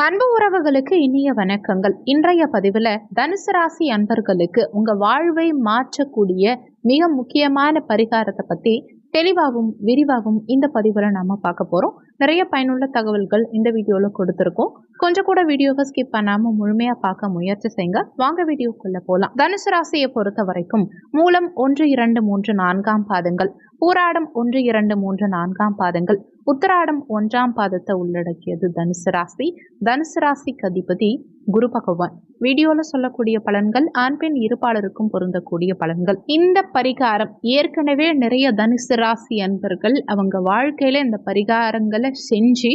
அன்பு உறவுகளுக்கு இனிய வணக்கங்கள். இன்றைய பதிவில் தனுசு ராசி அன்பர்களுக்கு உங்கள் வாழ்வை மாற்றக்கூடிய மிக முக்கியமான பரிகாரத்தை பற்றி தெளிவாகவும் விரிவாகவும் இந்த பதிவில் நாம பார்க்க போகிறோம் நிறைய பயனுள்ள தகவல்கள் இந்த வீடியோவில் கொடுத்துருக்கோம். கொஞ்சம் கூட வீடியோவை ஸ்கிப் பண்ணாம முழுமையா பார்க்க முயற்சி செய்யுங்க. வாங்க வீடியோக்குள்ள போலாம். தனுசு ராசியை பொறுத்த வரைக்கும் மூலம் ஒன்று இரண்டு மூன்று நான்காம் பாதங்கள். பூராடம் ஒன்று இரண்டு மூன்று நான்காம் பாதங்கள். உத்தராடம் ஒன்றாம் பாதத்தை உள்ளடக்கியது தனுசு ராசி. தனுசு ராசிக்கு அதிபதி குரு பகவான். வீடியோல சொல்லக்கூடிய பலன்கள் ஆண் பெண் இருப்பாளருக்கும் பொருந்தக்கூடிய பலன்கள். இந்த பரிகாரம் ஏற்கனவே நிறைய தனுசு ராசி அன்பர்கள் அவங்க வாழ்க்கையில இந்த பரிகாரங்களை செஞ்சு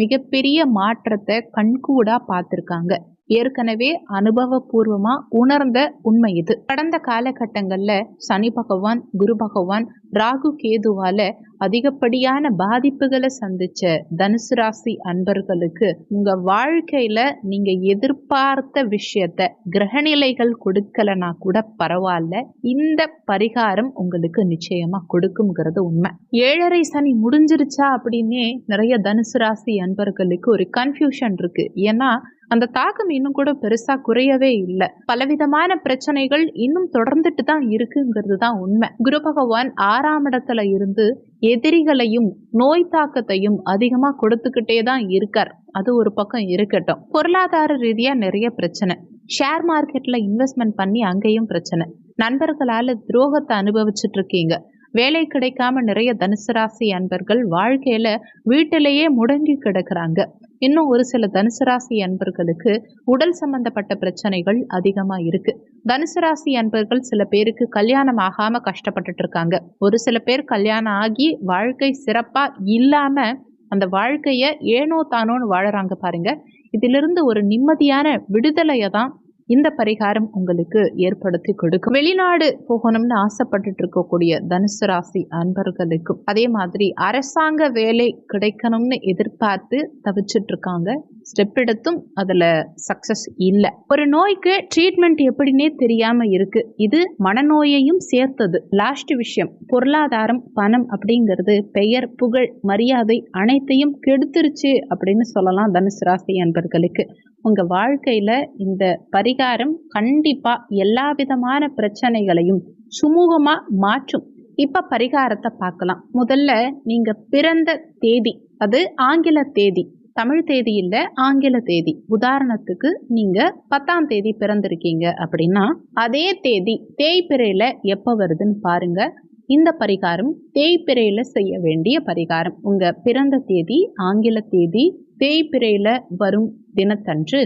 மிகப்பெரிய மாற்றத்தை கண்கூடா பார்த்துருக்காங்க. ஏற்கனவே அனுபவபூர்வமா உணர்ந்த உண்மை இது. கடந்த காலகட்டங்கள்ல சனி பகவான் குரு பகவான் ராகு கேதுவால அதிகப்படியான பாதிப்புகளை சந்திச்ச தனுசு ராசி அன்பர்களுக்கு உங்க வாழ்க்கையில நீங்க எதிர்பார்த்த விஷயத்த கிரகநிலைகள் கொடுக்கலனா கூட பரவாயில்ல இந்த பரிகாரம் உங்களுக்கு நிச்சயமா கொடுக்குங்கிறது உண்மை. ஏழரை சனி முடிஞ்சிருச்சா அப்படின்னே நிறைய தனுசு ராசி அன்பர்களுக்கு ஒரு கன்ஃபியூஷன் இருக்கு. ஏன்னா அந்த தாக்கம் இன்னும் கூட பெருசா குறையவே இல்லை. பலவிதமான பிரச்சனைகள் இன்னும் தொடர்ந்துட்டு தான் இருக்குங்கிறது தான் உண்மை. குரு பகவான் ஆறாம் இடத்துல இருந்து எதிரிகளையும் நோய் தாக்கத்தையும் அதிகமா கொடுத்துக்கிட்டே தான் இருக்கார். அது ஒரு பக்கம் இருக்கட்டும். பொருளாதார ரீதியா நிறைய பிரச்சனை. ஷேர் மார்க்கெட்ல இன்வெஸ்ட்மெண்ட் பண்ணி அங்கேயும் பிரச்சனை. நண்பர்களால துரோகத்தை அனுபவிச்சுட்டு இருக்கீங்க. வேலை கிடைக்காம நிறைய தனுசு ராசி அன்பர்கள் வாழ்க்கையில வீட்டிலேயே முடங்கி கிடக்குறாங்க. இன்னும் ஒரு சில தனுசு ராசி அன்பர்களுக்கு உடல் சம்பந்தப்பட்ட பிரச்சனைகள் அதிகமா இருக்கு. தனுசு ராசி அன்பர்கள் சில பேருக்கு கல்யாணம் ஆகாம கஷ்டப்பட்டுட்டு இருக்காங்க. ஒரு சில பேர் கல்யாணம் ஆகி வாழ்க்கை சிறப்பா இல்லாம அந்த வாழ்க்கைய ஏனோ தானோன்னு வாழறாங்க பாருங்க. இதிலிருந்து ஒரு நிம்மதியான விடுதலையை தான் இந்த பரிகாரம் உங்களுக்கு ஏற்படுத்தி கொடுக்கும். வெளிநாடு போகணும்னு ஆசைப்பட்டுட்டு இருக்கக்கூடிய தனுசு ராசி அன்பர்களுக்கும் அதே மாதிரி அரசாங்க வேலை கிடைக்கணும்னு எதிர்பார்த்து தவிச்சிட்டு இருக்காங்க ஸ்டெப் எடுத்தும் அதுல சக்சஸ் இல்லை. ஒரு நோய்க்கு ட்ரீட்மெண்ட் எப்படின்னே தெரியாம இருக்கு. இது மனநோயையும் சேர்த்தது. லாஸ்ட் விஷயம் பொருளாதாரம் பணம் அப்படிங்கிறது பெயர் புகழ் மரியாதை அனைத்தையும் கெடுத்துருச்சு அப்படின்னு சொல்லலாம் தனுசு ராசி அன்பர்களுக்கு. உங்க வாழ்க்கையில இந்த பரிகாரம் கண்டிப்பா எல்லா விதமான பிரச்சனைகளையும் சுமூகமா மாற்றும். இப்ப பரிகாரத்தை பார்க்கலாம். முதல்ல நீங்க பிறந்த தேதி அது ஆங்கில தேதி தமிழ் தேதி இல்ல ஆங்கில தேதி. உதாரணத்துக்கு நீங்க பத்தாம் தேதி பிறந்திருக்கீங்க அப்படின்னா அதே தேதி தேய்பிறையில எப்ப வருதுன்னு பாருங்க. இந்த பரிகாரம் தேய்பிறையில செய்ய வேண்டிய பரிகாரம். உங்கள் பிறந்த தேதி ஆங்கில தேதி தேய்பிறையில வரும் தினத்தன்று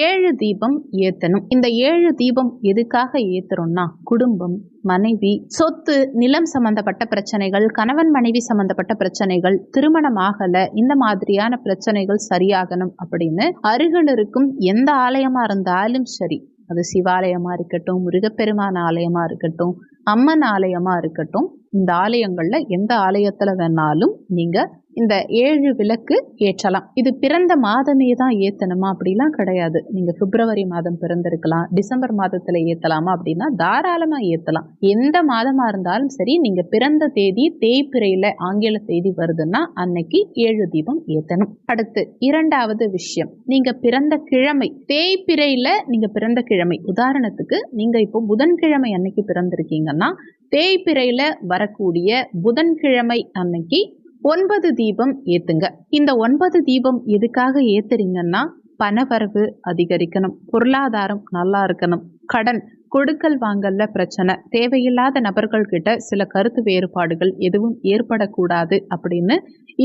ஏழு தீபம் ஏத்தணும். இந்த ஏழு தீபம் எதுக்காக ஏத்துறோம்னா குடும்பம் மனைவி சொத்து நிலம் சம்பந்தப்பட்ட பிரச்சனைகள் கணவன் மனைவி சம்பந்தப்பட்ட பிரச்சனைகள் திருமணம் ஆகல இந்த மாதிரியான பிரச்சனைகள் சரியாகணும் அப்படின்னு அருகில் இருக்கும் எந்த ஆலயமா இருந்தாலும் சரி அது சிவாலயமாக இருக்கட்டும் முருகப்பெருமான் ஆலயமாக இருக்கட்டும் அம்மன் ஆலயமாக இருக்கட்டும் இந்த ஆலயங்களில் எந்த ஆலயத்தில் வேணாலும் நீங்கள் இந்த ஏழு விளக்கு ஏற்றலாம். இது பிறந்த மாதமே தான் ஏத்தணுமா அப்படிலாம் கிடையாது. நீங்க பிப்ரவரி மாதம் பிறந்திருக்கலாம். டிசம்பர் மாதத்துல ஏத்தலாமா அப்படின்னா தாராளமா ஏத்தலாம். எந்த மாதமா இருந்தாலும் சரி நீங்க பிறந்த தேதி தேய்பிறையில ஆங்கில தேதி வருதுன்னா அன்னைக்கு ஏழு தீபம் ஏத்தணும். அடுத்து இரண்டாவது விஷயம். நீங்க பிறந்த கிழமை தேய்பிறையில நீங்க பிறந்த கிழமை. உதாரணத்துக்கு நீங்க இப்போ புதன்கிழமை அன்னைக்கு பிறந்திருக்கீங்கன்னா தேய்பிறையில வரக்கூடிய புதன்கிழமை அன்னைக்கு ஒன்பது தீபம் ஏத்துங்க. இந்த ஒன்பது தீபம் எதுக்காக ஏத்துறீங்கன்னா பணவரவு அதிகரிக்கணும் பொருளாதாரம் நல்லா இருக்கணும் கடன் கொடுக்கல் வாங்கல்ல பிரச்சனை தேவையில்லாத நபர்கள் கிட்ட சில கருத்து வேறுபாடுகள் எதுவும் ஏற்படக்கூடாது அப்படின்னு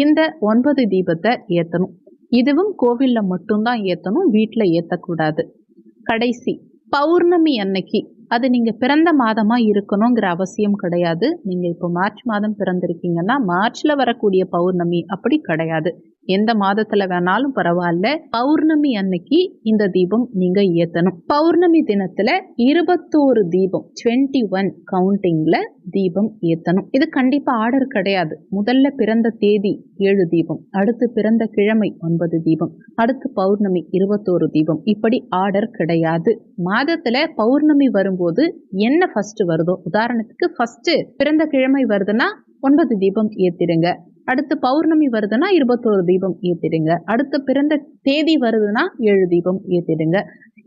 இந்த ஒன்பது தீபத்தை ஏத்தணும். இதுவும் கோவில்ல மட்டும்தான் ஏத்தணும் வீட்டில் ஏத்தக்கூடாது. கடைசி பௌர்ணமி அன்னைக்கு அது நீங்கள் பிறந்த மாதமாக இருக்கணுங்கிற அவசியம் கிடையாது. நீங்கள் இப்போ மார்ச் மாதம் பிறந்திருக்கீங்கன்னா மார்ச்சில் வரக்கூடிய பௌர்ணமி அப்படி கிடையாது. எந்த மாதத்துல வேணாலும் பரவாயில்ல. பௌர்ணமி அன்னைக்கு இந்த தீபம் நீங்க ஏத்தணும். பௌர்ணமி தினத்துல இருபத்தோரு தீபம் டுவெண்ட்டி ஒன் கவுண்டிங்ல தீபம் ஏத்தணும். இது கண்டிப்பா ஆர்டர் கிடையாது. முதல்ல பிறந்த தேதி ஏழு தீபம் அடுத்து பிறந்த கிழமை ஒன்பது தீபம் அடுத்து பௌர்ணமி இருபத்தோரு தீபம். இப்படி ஆர்டர் கிடையாது. மாதத்துல பௌர்ணமி வரும்போது என்ன ஃபர்ஸ்ட் வருதோ? உதாரணத்துக்கு ஃபர்ஸ்ட் பிறந்த கிழமை வருதுன்னா ஒன்பது தீபம் ஏத்திடுங்க. அடுத்து பௌர்ணமி வருதுன்னா இருபத்தோரு தீபம் ஏற்றிடுங்க அடுத்து பிறந்த தேதி வருதுன்னா ஏழு தீபம் ஏற்றிடுங்க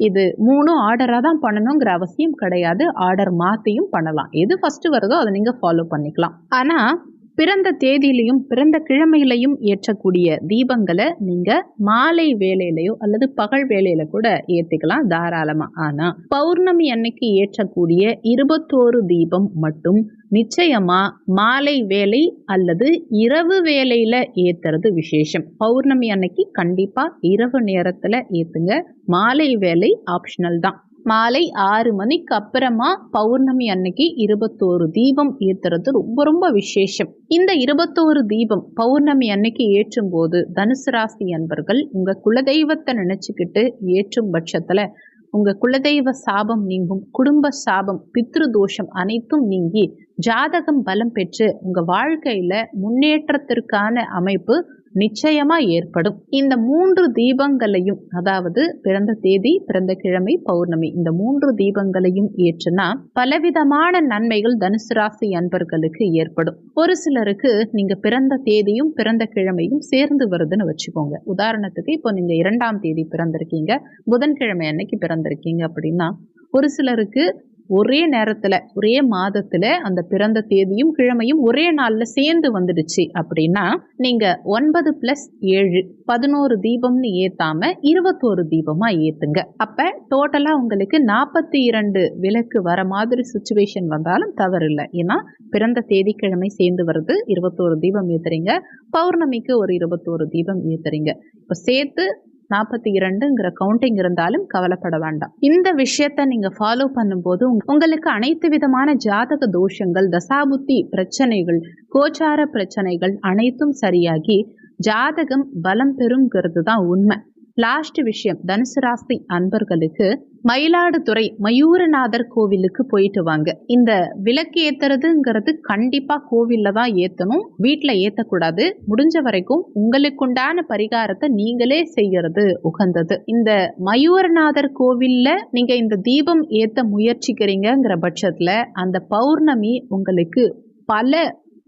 இது மூணும் ஆர்டராக தான் பண்ணணுங்கிற அவசியம் கிடையாது. ஆர்டர் மாற்றியும் பண்ணலாம். எது ஃபஸ்ட்டு வருதோ அதை நீங்கள் ஃபாலோ பண்ணிக்கலாம். ஆனால் பிறந்த தேதியிலையும் பிறந்த கிழமையிலையும் ஏற்றக்கூடிய தீபங்களை நீங்கள் மாலை வேலையிலையோ அல்லது பகல் வேலையில கூட ஏற்றிக்கலாம் தாராளமாக ஆனால் பௌர்ணமி அன்னைக்கு ஏற்றக்கூடிய இருபத்தோரு தீபம் மட்டும் நிச்சயமா மாலை வேலை அல்லது இரவு வேலையில ஏத்துறது விசேஷம். பௌர்ணமி அன்னைக்கு கண்டிப்பா இரவு நேரத்துல ஏத்துங்க. மாலை வேலை ஆப்ஷனல் தான். மாலை ஆறு மணிக்கு அப்புறமா பௌர்ணமி அன்னைக்கு இருபத்தோரு தீபம் ஏத்துறது ரொம்ப ரொம்ப விசேஷம். இந்த இருபத்தோரு தீபம் பௌர்ணமி அன்னைக்கு ஏற்றும் போது தனுசு ராசி அன்பர்கள் உங்க குலதெய்வத்தை நினைச்சுக்கிட்டு ஏற்றும் பட்சத்துல உங்க குலதெய்வ சாபம் நீங்கும் குடும்ப சாபம் பித்ரு தோஷம் அனைத்தும் நீங்கி ஜாதகம் பலம் பெற்று உங்க வாழ்க்கையில முன்னேற்றத்திற்கான அமைப்பு நிச்சயமா ஏற்படும். இந்த மூன்று தீபங்களையும் அதாவது பிறந்த தேதி பிறந்த கிழமை பௌர்ணமி இந்த மூன்று தீபங்களையும் ஏற்றுனா பலவிதமான நன்மைகள் தனுசு ராசி அன்பர்களுக்கு ஏற்படும். ஒரு சிலருக்கு நீங்க பிறந்த தேதியும் பிறந்த கிழமையும் சேர்ந்து வருதுன்னு வச்சுக்கோங்க. உதாரணத்துக்கு இப்போ நீங்க இரண்டாம் தேதி பிறந்திருக்கீங்க புதன்கிழமை அன்னைக்கு பிறந்திருக்கீங்க அப்படின்னா ஒரு சிலருக்கு ஒரே நேரத்தில் ஒரே மாதத்தில் அந்த பிறந்த தேதியும் கிழமையும் ஒரே நாளில் சேர்ந்து வந்துடுச்சு அப்படின்னா நீங்கள் ஒன்பது ப்ளஸ் ஏழு பதினோரு தீபம்னு ஏற்றாம இருபத்தோரு தீபமாக ஏற்றுங்க அப்போ டோட்டலாக உங்களுக்கு நாற்பத்தி இரண்டு விளக்கு வர மாதிரி சுச்சுவேஷன் வந்தாலும் தவறில்லை. ஏன்னா பிறந்த தேதி கிழமை சேர்ந்து வருது இருபத்தோரு தீபம் ஏற்றுறீங்க பௌர்ணமிக்கு ஒரு இருபத்தோரு தீபம் ஏற்றுறீங்க இப்போ சேர்த்து நாற்பத்தி இரண்டுங்கிற கவுண்டிங் இருந்தாலும் கவலைப்பட வேண்டாம். இந்த விஷயத்த நீங்க ஃபாலோ பண்ணும்போது உங்களுக்கு அனைத்து விதமான ஜாதக தோஷங்கள் தசாபுத்தி பிரச்சனைகள் கோச்சார பிரச்சனைகள் அனைத்தும் சரியாகி ஜாதகம் பலம் பெறுங்கிறது தான் உண்மை. லாஸ்ட் விஷயம் தனுசு ராசி அன்பர்களுக்கு மயிலாடுதுறை மயூரநாதர் கோவிலுக்கு போயிட்டு வாங்க. இந்த விளக்கு ஏத்துறதுங்கிறது கண்டிப்பா கோவில்ல தான் ஏத்தணும். வீட்டுல ஏத்தக்கூடாது. முடிஞ்ச வரைக்கும் உங்களுக்குண்டான பரிகாரத்தை நீங்களே செய்யறது உகந்தது. இந்த மயூரநாதர் கோவில்ல நீங்க இந்த தீபம் ஏத்த முயற்சிக்கிறீங்கிற பட்சத்துல அந்த பௌர்ணமி உங்களுக்கு பல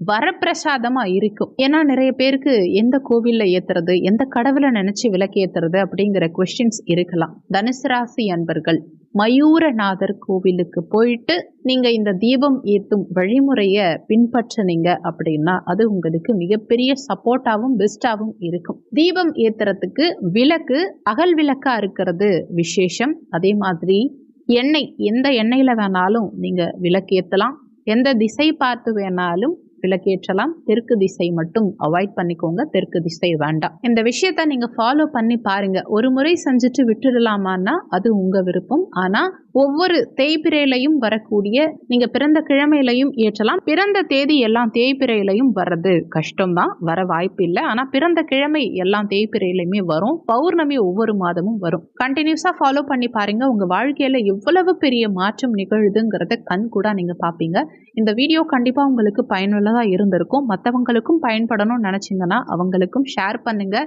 வரப்பிரசாதமாக இருக்கும். ஏன்னா நிறைய பேருக்கு எந்த கோவிலில் ஏத்துறது எந்த கடவுளை நினச்சி விளக்கு ஏற்றுறது அப்படிங்கிற கொஸ்டின்ஸ் இருக்கலாம். தனுசு ராசி அன்பர்கள் மயூரநாதர் கோவிலுக்கு போயிட்டு நீங்கள் இந்த தீபம் ஏற்றும் வழிமுறையை பின்பற்றினீங்க அப்படின்னா அது உங்களுக்கு மிகப்பெரிய சப்போர்ட்டாகவும் பெஸ்ட்டாகவும் இருக்கும். தீபம் ஏற்றுறதுக்கு விளக்கு அகல் விளக்காக இருக்கிறது விசேஷம். அதே மாதிரி எண்ணெய் எந்த எண்ணெயில் வேணாலும் நீங்கள் விளக்கு ஏற்றலாம் எந்த திசை பார்த்து வேணாலும் விளக்கேற்றலாம். தெற்கு திசை மட்டும் அவாய்ட் பண்ணிக்கோங்க. தெற்கு திசை வேண்டாம். இந்த விஷயத்த நீங்க ஃபாலோ பண்ணி பாருங்க. ஒரு முறை செஞ்சுட்டு விட்டுடலாமான்னா அது உங்க விருப்பம். ஆனா ஒவ்வொரு தேய்பிரையிலையும் வரக்கூடிய நீங்க பிறந்த கிழமையிலையும் ஏற்றலாம். பிறந்த தேதி எல்லாம் தேய்பிரையிலையும் வர்றது கஷ்டம்தான் வர வாய்ப்பு இல்லை. ஆனா பிறந்த கிழமை எல்லாம் தேய்பிரையிலையுமே வரும். பௌர்ணமி ஒவ்வொரு மாதமும் வரும். கண்டினியூஸா ஃபாலோ பண்ணி பாருங்க. உங்க வாழ்க்கையில எவ்வளவு பெரிய மாற்றம் நிகழுதுங்கிறத கண் கூட நீங்க பாப்பீங்க. இந்த வீடியோ கண்டிப்பா உங்களுக்கு பயனுள்ளதா இருந்திருக்கும். மற்றவங்களுக்கும் பயன்படணும்னு நினைச்சீங்கன்னா அவங்களுக்கும் ஷேர் பண்ணுங்க.